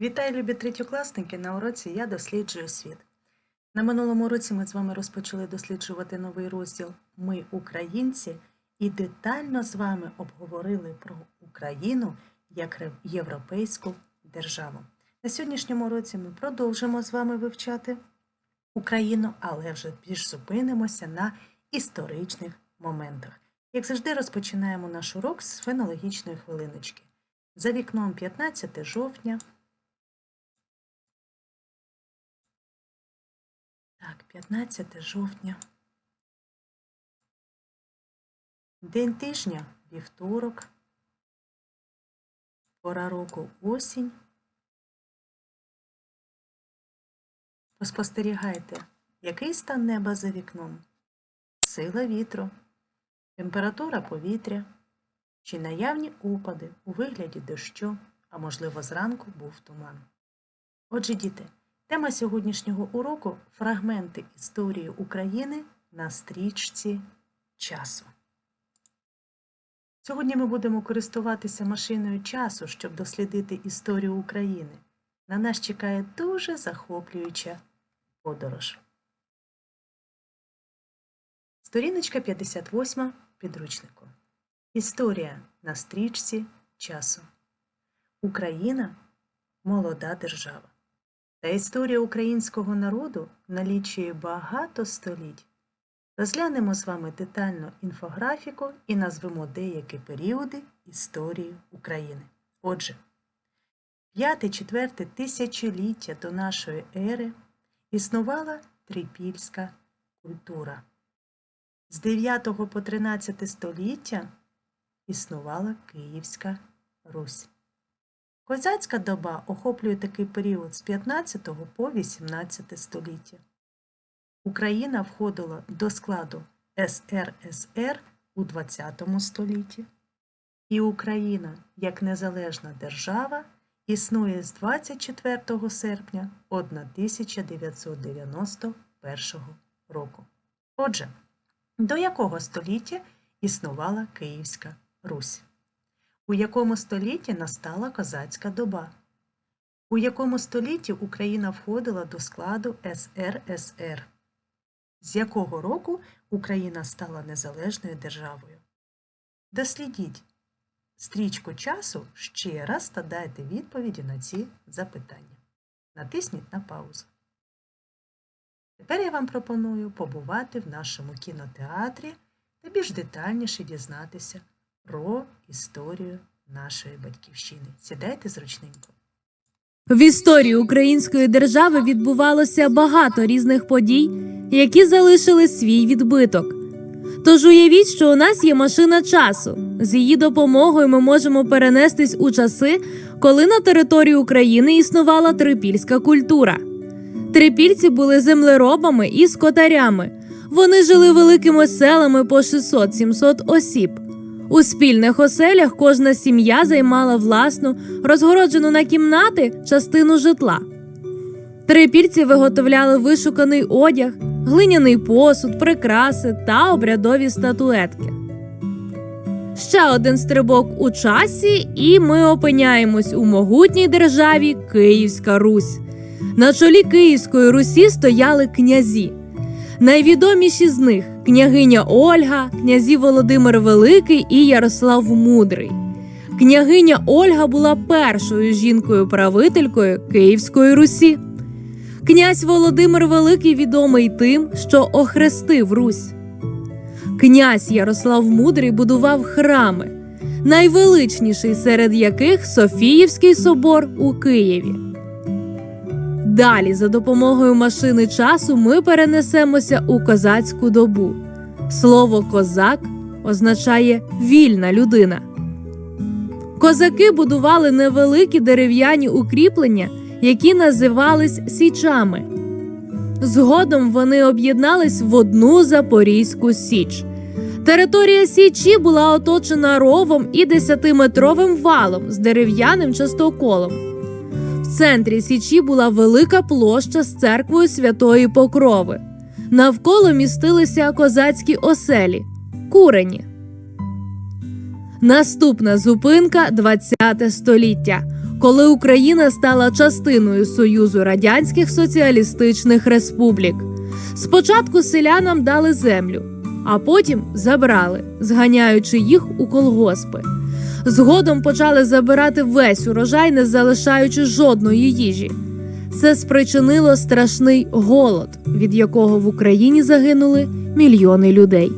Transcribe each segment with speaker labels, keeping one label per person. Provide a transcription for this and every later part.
Speaker 1: Вітаю, любі третьокласники! На уроці я досліджую світ. На минулому році ми з вами розпочали досліджувати новий розділ Ми українці і детально з вами обговорили про Україну як європейську державу. На сьогоднішньому році ми продовжимо з вами вивчати Україну, але вже більш зупинимося на історичних моментах. Як завжди, розпочинаємо наш урок з фенологічної хвилиночки. За вікном 15 жовтня. 15 жовтня. День тижня вівторок. Пора року осінь. Поспостерігайте, який стан неба за вікном, сила вітру, температура повітря, чи наявні опади у вигляді дощу, а можливо зранку був туман. Отже, діти, тема сьогоднішнього уроку фрагменти історії України на стрічці часу. Сьогодні ми будемо користуватися машиною часу, щоб дослідити історію України. На нас чекає дуже захоплююча подорож. Сторіночка 58 підручнику. Історія на стрічці часу. Україна молода держава. Та історія українського народу налічує багато століть. Розглянемо з вами детально інфографіку і назвемо деякі періоди історії України. Отже, 5-4 тисячоліття до нашої ери існувала трипільська культура. З 9 по 13 століття існувала Київська Русь. Козацька доба охоплює такий період з 15 по 18 століття. Україна входила до складу СРСР у 20 столітті, і Україна як незалежна держава існує з 24 серпня 1991 року. Отже, до якого століття існувала Київська Русь? У якому столітті настала козацька доба? У якому столітті Україна входила до складу СРСР? З якого року Україна стала незалежною державою? Дослідіть стрічку часу ще раз та дайте відповіді на ці запитання. Натисніть на паузу. Тепер я вам пропоную побувати в нашому кінотеатрі та більш детальніше дізнатися про історію нашої батьківщини. Сідайте зручненько.
Speaker 2: В історії української держави відбувалося багато різних подій, які залишили свій відбиток. Тож уявіть, що у нас є машина часу. З її допомогою ми можемо перенестись у часи, коли на території України існувала трипільська культура. Трипільці були землеробами і скотарями. Вони жили великими селами по 600-700 осіб. У спільних оселях кожна сім'я займала власну, розгороджену на кімнати частину житла. Трипільці виготовляли вишуканий одяг, глиняний посуд, прикраси та обрядові статуетки. Ще один стрибок у часі, і ми опиняємось у могутній державі Київська Русь. На чолі Київської Русі стояли князі. Найвідоміші з них княгиня Ольга, князі Володимир Великий і Ярослав Мудрий. Княгиня Ольга була першою жінкою-правителькою Київської Русі. Князь Володимир Великий відомий тим, що охрестив Русь. Князь Ярослав Мудрий будував храми, найвеличніший серед яких Софіївський собор у Києві. Далі, за допомогою машини часу, ми перенесемося у козацьку добу. Слово козак означає вільна людина. Козаки будували невеликі дерев'яні укріплення, які називались січами. Згодом вони об'єднались в одну Запорізьку Січ. Територія Січі була оточена ровом і десятиметровим валом з дерев'яним частоколом. Центрі Січі була велика площа з церквою Святої Покрови. Навколо містилися козацькі оселі курені. Наступна зупинка 20 століття. коли Україна стала частиною Союзу Радянських Соціалістичних Республік. Спочатку селянам дали землю, а потім забрали, зганяючи їх у колгоспи. Згодом почали забирати весь урожай, не залишаючи жодної їжі. Це спричинило страшний голод, від якого в Україні загинули мільйони людей.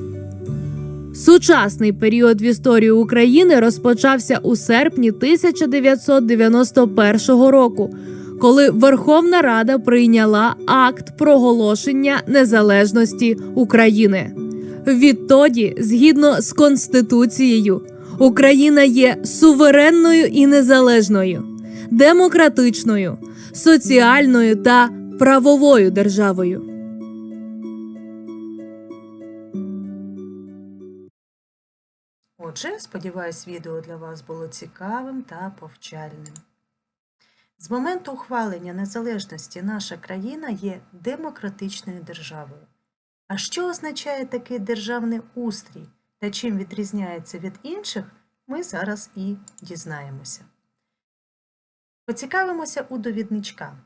Speaker 2: Сучасний період в історії України розпочався у серпні 1991 року, коли Верховна Рада прийняла акт проголошення незалежності України. Відтоді, згідно з Конституцією, Україна є суверенною і незалежною, демократичною, соціальною та правовою державою.
Speaker 1: Отже, сподіваюсь, відео для вас було цікавим та повчальним. З моменту ухвалення незалежності наша країна є демократичною державою. А що означає такий державний устрій та чим відрізняється від інших, ми зараз і дізнаємося. Поцікавимося у довідничка.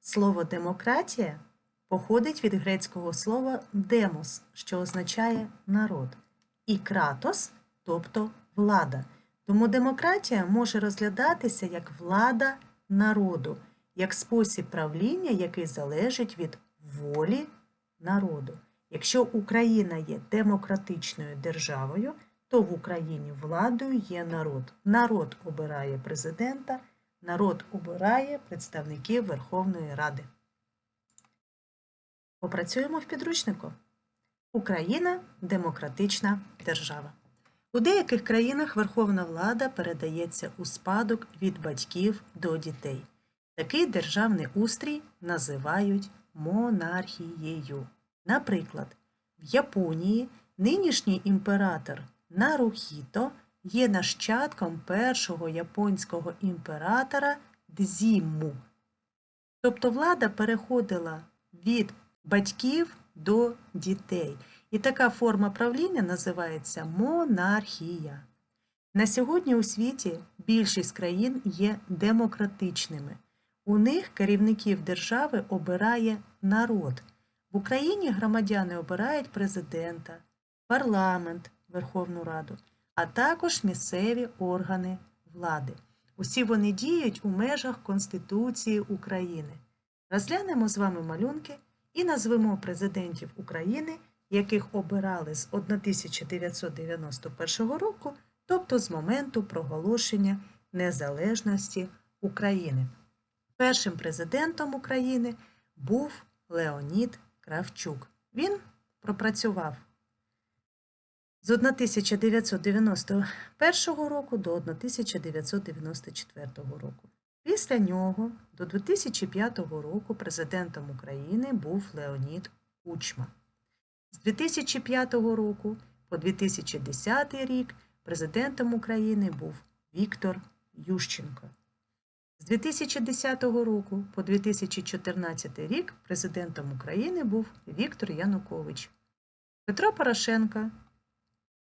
Speaker 1: Слово демократія походить від грецького слова демос, що означає народ, і кратос, тобто влада. Тому демократія може розглядатися як влада народу, як спосіб правління, який залежить від волі народу. Якщо Україна є демократичною державою, то в Україні владою є народ. Народ обирає президента, народ обирає представників Верховної Ради. Попрацюємо в підручнику. Україна демократична держава. У деяких країнах верховна влада передається у спадок від батьків до дітей. Такий державний устрій називають монархією. Наприклад, в Японії нинішній імператор Нарухіто є нащадком першого японського імператора Дзімму. Тобто влада переходила від батьків до дітей. І така форма правління називається монархія. На сьогодні у світі більшість країн є демократичними. У них керівників держави обирає народ. В Україні громадяни обирають президента, парламент, Верховну Раду, а також місцеві органи влади. Усі вони діють у межах Конституції України. Розглянемо з вами малюнки і назвемо президентів України, яких обирали з 1991 року, тобто з моменту проголошення незалежності України. Першим президентом України був Леонід Кравчук. Він пропрацював з 1991 року до 1994 року. Після нього до 2005 року президентом України був Леонід Кучма. З 2005 року по 2010 рік президентом України був Віктор Ющенко. З 2010 року по 2014 рік президентом України був Віктор Янукович. Петро Порошенко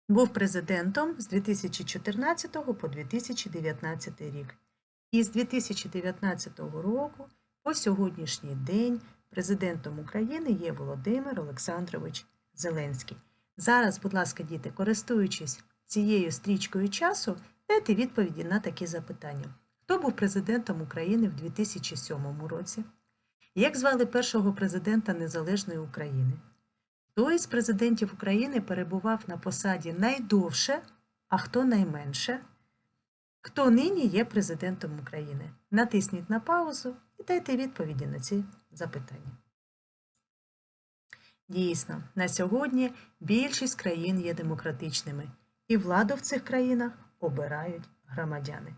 Speaker 1: був президентом з 2014 по 2019 рік. І з 2019 року по сьогоднішній день президентом України є Володимир Олександрович Зеленський. Зараз, будь ласка, діти, користуючись цією стрічкою часу, дайте відповіді на такі запитання. Хто був президентом України в 2007 році? Як звали першого президента Незалежної України? Хто із президентів України перебував на посаді найдовше, а хто найменше? Хто нині є президентом України? Натисніть на паузу і дайте відповіді на ці запитання. Дійсно, на сьогодні більшість країн є демократичними, і владу в цих країнах обирають громадяни.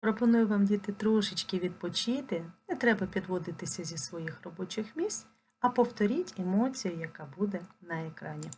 Speaker 1: Пропоную вам, діти, трошечки відпочити. Не треба підводитися зі своїх робочих місць, а повторіть емоцію, яка буде на екрані.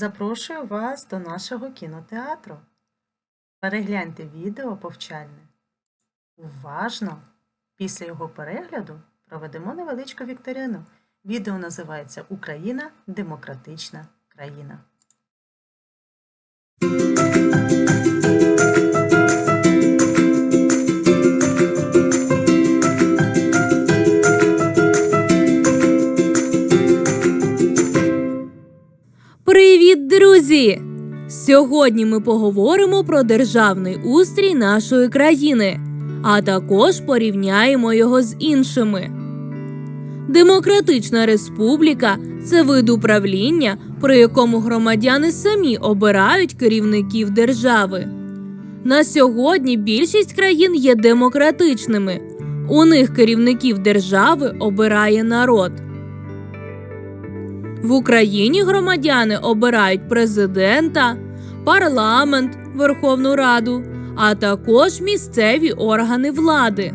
Speaker 1: Запрошую вас до нашого кінотеатру. Перегляньте відео повчальне. Уважно! Після його перегляду проведемо невеличку вікторину. Відео називається Україна демократична країна.
Speaker 2: Сьогодні ми поговоримо про державний устрій нашої країни, а також порівняємо його з іншими. Демократична республіка це вид управління, при якому громадяни самі обирають керівників держави. На сьогодні більшість країн є демократичними. У них керівників держави обирає народ. В Україні громадяни обирають президента, парламент, Верховну Раду, а також місцеві органи влади.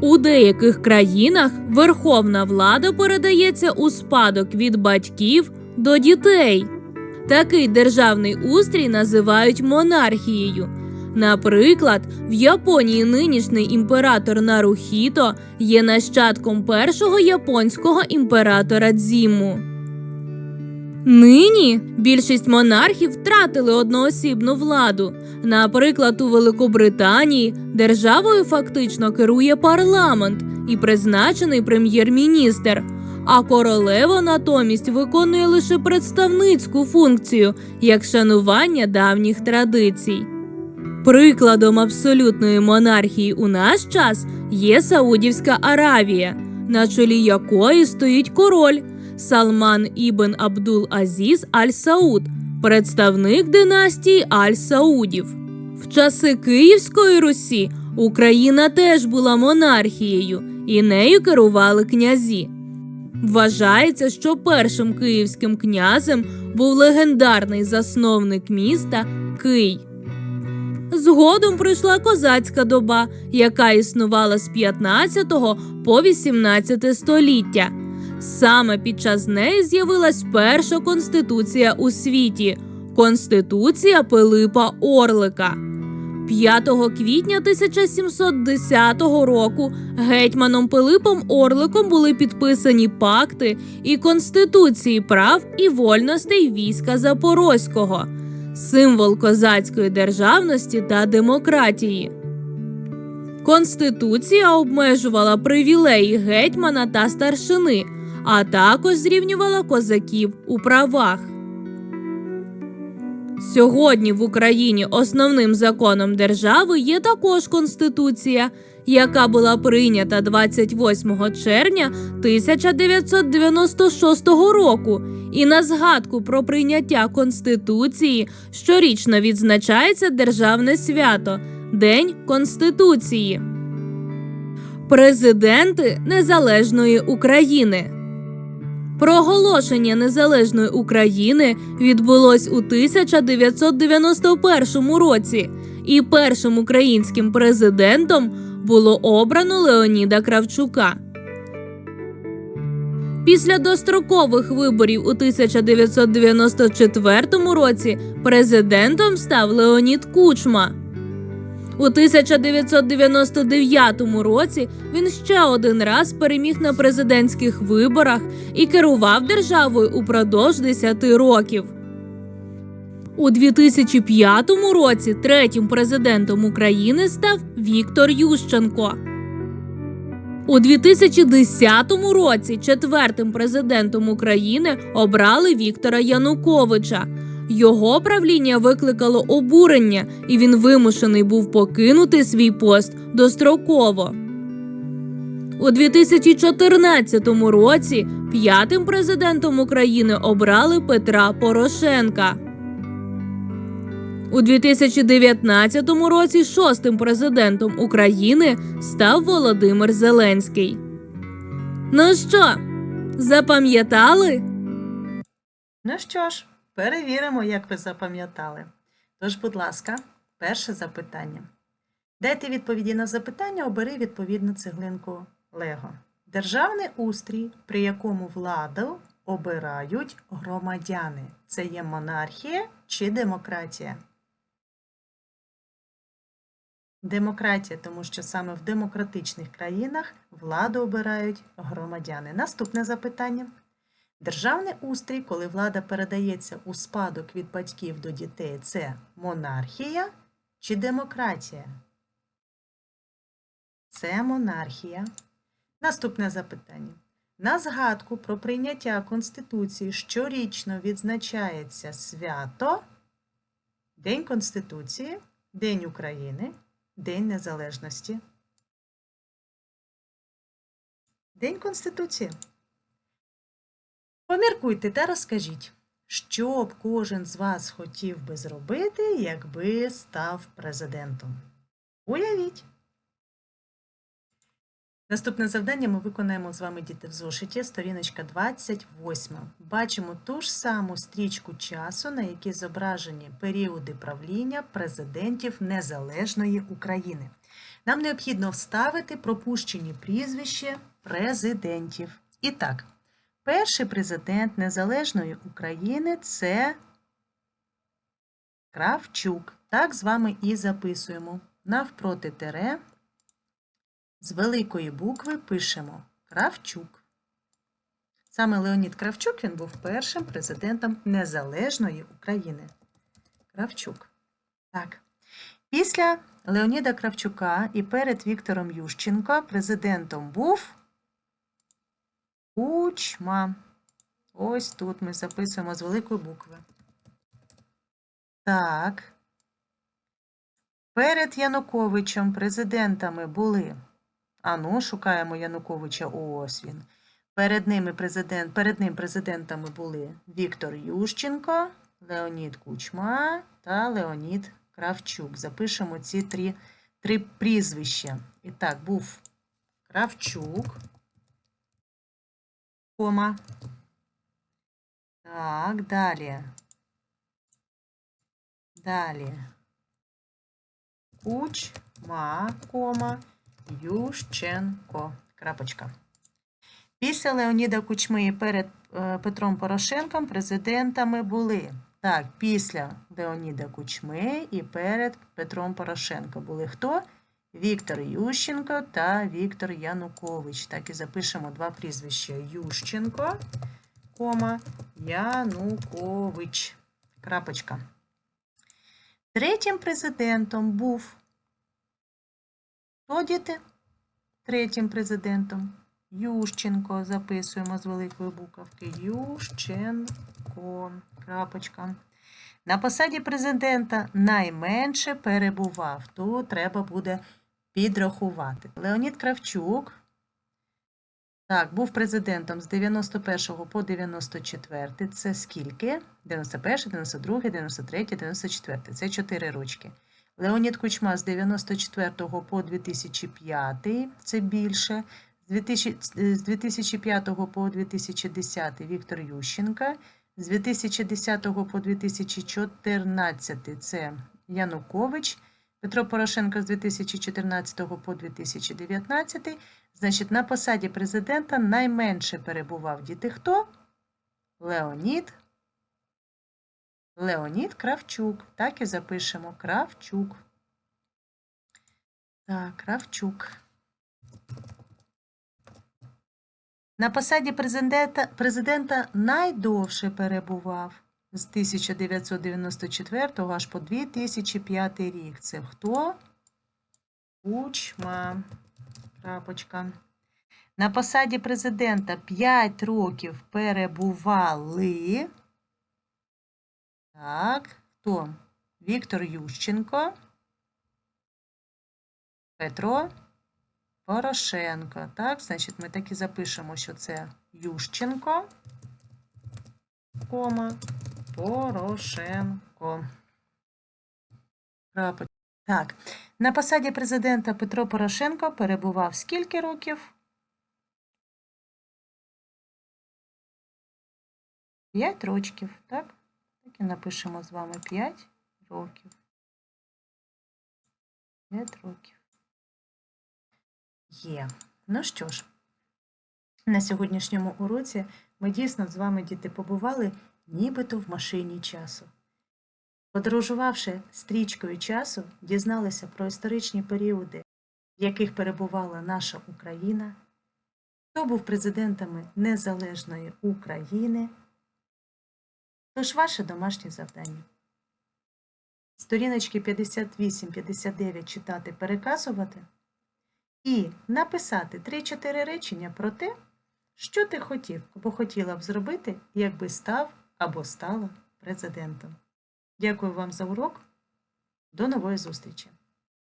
Speaker 2: У деяких країнах верховна влада передається у спадок від батьків до дітей. Такий державний устрій називають монархією. Наприклад, в Японії нинішній імператор Нарухіто є нащадком першого японського імператора Дзіму. Нині більшість монархів втратили одноосібну владу. Наприклад, у Великобританії державою фактично керує парламент і призначений прем'єр-міністр, а королева натомість виконує лише представницьку функцію як шанування давніх традицій. Прикладом абсолютної монархії у наш час є Саудівська Аравія, на чолі якої стоїть король Салман Ібн Абдул Азіз Аль Сауд, представник династії Аль Саудів. В часи Київської Русі Україна теж була монархією, і нею керували князі. Вважається, що першим київським князем був легендарний засновник міста Кий. Згодом прийшла козацька доба, яка існувала з 15 по 18 століття. Саме під час неї з'явилась перша конституція у світі Конституція Пилипа Орлика. 5 квітня 1710 року гетьманом Пилипом Орликом були підписані пакти і конституції прав і вольностей війська Запорозького, символ козацької державності та демократії. Конституція обмежувала привілеї гетьмана та старшини, а також зрівнювала козаків у правах. Сьогодні в Україні основним законом держави є також Конституція, яка була прийнята 28 червня 1996 року. І на згадку про прийняття Конституції щорічно відзначається державне свято День Конституції. Президенти Незалежної України. Проголошення незалежної України відбулось у 1991 році, і першим українським президентом було обрано Леоніда Кравчука. Після дострокових виборів у 1994 році президентом став Леонід Кучма. У 1999 році він ще один раз переміг на президентських виборах і керував державою упродовж 10 років. У 2005 році третім президентом України став Віктор Ющенко. У 2010 році четвертим президентом України обрали Віктора Януковича. Його правління викликало обурення, і він вимушений був покинути свій пост достроково. У 2014 році п'ятим президентом України обрали Петра Порошенка. У 2019 році шостим президентом України став Володимир Зеленський. Ну що, запам'ятали?
Speaker 1: Ну що ж, перевіримо, як ви запам'ятали. Тож, будь ласка, перше запитання. Дайте відповіді на запитання, обери відповідну цеглинку Лего. Державний устрій, при якому владу обирають громадяни? Це є монархія чи демократія? Демократія, тому що саме в демократичних країнах владу обирають громадяни. Наступне запитання. Державний устрій, коли влада передається у спадок від батьків до дітей, це монархія чи демократія? Це монархія. Наступне запитання. На згадку про прийняття Конституції щорічно відзначається свято День Конституції, День України, День Незалежності. День Конституції. Поміркуйте та розкажіть, що б кожен з вас хотів би зробити, якби став президентом. Уявіть. Наступне завдання ми виконаємо з вами діти в зошиті, сторіночка 28. Бачимо ту ж саму стрічку часу, на якій зображені періоди правління президентів Незалежної України. Нам необхідно вставити пропущені прізвища президентів. І так, перший президент Незалежної України це Кравчук. Так з вами і записуємо. Навпроти тере з великої букви пишемо Кравчук. Саме Леонід Кравчук він був першим президентом Незалежної України. Кравчук. Так. Після Леоніда Кравчука і перед Віктором Ющенко президентом був Кучма. Ось тут ми записуємо з великої букви. Так. Перед Януковичем президентами були. Ану, шукаємо Януковича. Ось він. Перед, ними президент, перед ним президентами були Віктор Ющенко, Леонід Кучма та Леонід Кравчук. Запишемо ці три, три прізвища. І так, був Кравчук. Кома. Так, далі. Далі. Кучма, кома, Ющенко. Крапочка. Після Леоніда Кучми перед е, Петром Порошенком президентами були. Так, після Леоніда Кучми і перед Петром Порошенко були хто? Віктор Ющенко та Віктор Янукович. Так і запишемо два прізвища Ющенко, кома, Янукович. Крапочка. Третім президентом був хто діти? Третім президентом Ющенко. Записуємо з великої буковки. Ющенко. Крапочка. На посаді президента найменше перебував. Тут треба буде підрахувати. Леонід Кравчук. Так, був президентом з 91 по 94. Це скільки? 91, 92, 93, 94. Це 4 рочки. Леонід Кучма з 94 по 2005. Це більше. З 2005 по 2010 Віктор Ющенко. З 2010 по 2014 це Янукович. Петро Порошенко з 2014 по 2019. Значить, на посаді президента найменше перебував діти хто? Леонід. Леонід Кравчук. Так і запишемо. Кравчук. Так, Кравчук. На посаді президента, президента найдовше перебував з 1994 аж по 2005 рік. Це хто? Кучма. Крапочка. На посаді президента 5 років перебували. Так, хто? Віктор Ющенко. Петро Порошенко. Так, значить, ми так і запишемо, що це Ющенко, кома, Порошенко. Так, на посаді президента Петро Порошенко перебував скільки років? П'ять рочків, так? Так і напишемо з вами 5 років. 5 років. Є. Ну що ж, На сьогоднішньому уроці ми дійсно з вами, діти, побували нібито в машині часу. Подорожувавши стрічкою часу, дізналися про історичні періоди, в яких перебувала наша Україна, хто був президентами Незалежної України. Тож ваше домашнє завдання. Сторіночки 58-59 читати, переказувати і написати 3-4 речення про те, що ти хотів або хотіла б зробити, якби став або стала президентом. Дякую вам за урок. До нової зустрічі!